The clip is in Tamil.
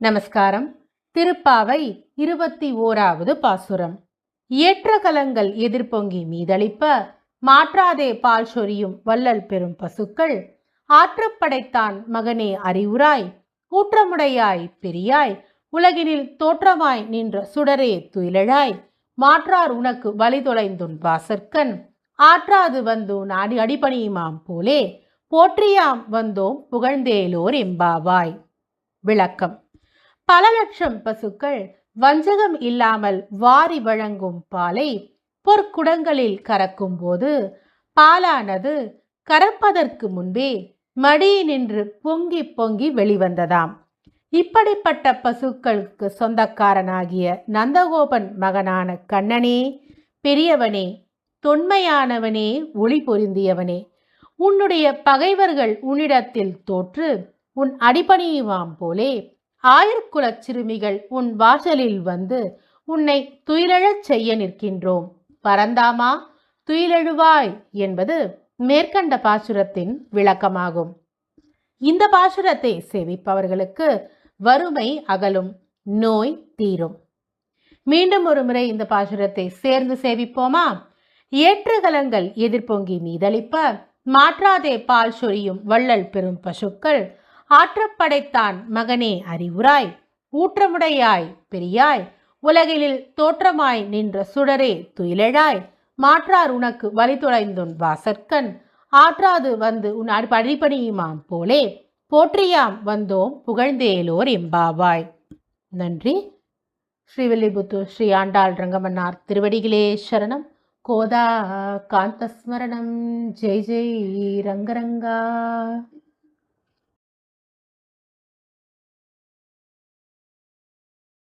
நமஸ்காரம். திருப்பாவை இருபத்தி ஓராவது பாசுரம். ஏற்றகலங்கள் எதிர்பொங்கி மீதளிப்ப மாற்றாதே பால் சொரியும் வள்ளல் பெரும் பசுக்கள் ஆற்றப்படைத்தான் மகனே அறிவுராய் ஊற்றமுடையாய் பெரியாய் உலகினில் தோற்றமாய் நின்ற சுடரே துயிலழாய் மாற்றார் உனக்கு வழி தொலைந்துன் வாசற்கண் ஆற்றாது வந்தோ நாடி அடிபணியுமாம் போலே போற்றியாம் வந்தோம் புகழ்ந்தேலோர் எம்பாவாய். விளக்கம். பல லட்சம் பசுக்கள் வஞ்சகம் இல்லாமல் வாரி வழங்கும் பாலை பொற்குடங்களில் கறக்கும் போது பாலானது கறப்பதற்கு முன்பே மடியினின்று பொங்கி பொங்கி வெளிவந்ததாம். இப்படிப்பட்ட பசுக்களுக்கு சொந்தக்காரனாகிய நந்தகோபன் மகனான கண்ணனே பெரியவனே தொன்மையானவனே ஒளி பொருந்தியவனே உன்னுடைய பகைவர்கள் உன்னிடத்தில் தோற்று உன் அடிபணியுமாம் போலே ஆயிரக்குலச் சிறுமிகள் உன் வாசலில் வந்து உன்னை துயிலழச் செய்ய நிற்கின்றோம். பரந்தாமா துயிலெழுவாய் என்பது மேற்கண்ட பாசுரத்தின் விளக்கமாகும். இந்த பாசுரத்தை சேவிப்பவர்களுக்கு வறுமை அகலும் நோய் தீரும். மீண்டும் ஒரு முறை இந்த பாசுரத்தை சேர்ந்து சேவிப்போமா? ஏற்றுகலங்கள் எதிர்பொங்கி நீதளிப்ப மாற்றாதே பால் சொரியும் வள்ளல் பெரும் பசுக்கள் ஆற்றப்படைத்தான் மகனே அறிவுராய் ஊற்றமுடையாய் பெரியாய் உலகிலில் தோற்றமாய் நின்ற சுடரே துயிலழாய். மாற்றார் உனக்கு வழி தொலைந்துன் வாசற்கண் ஆற்றாது வந்து உன் அடி- போலே. போற்றியாம் வந்தோம் புகழ்ந்தேலோர் எம்பாவாய். நன்றி. ஸ்ரீவில்லிபுத்தூர் ஸ்ரீ ஆண்டாள் ரங்கமன்னார் திருவடிகளே சரணம். கோதா காந்தஸ்மரணம். ஜெய் ஜெய் ரங்கரங்கா.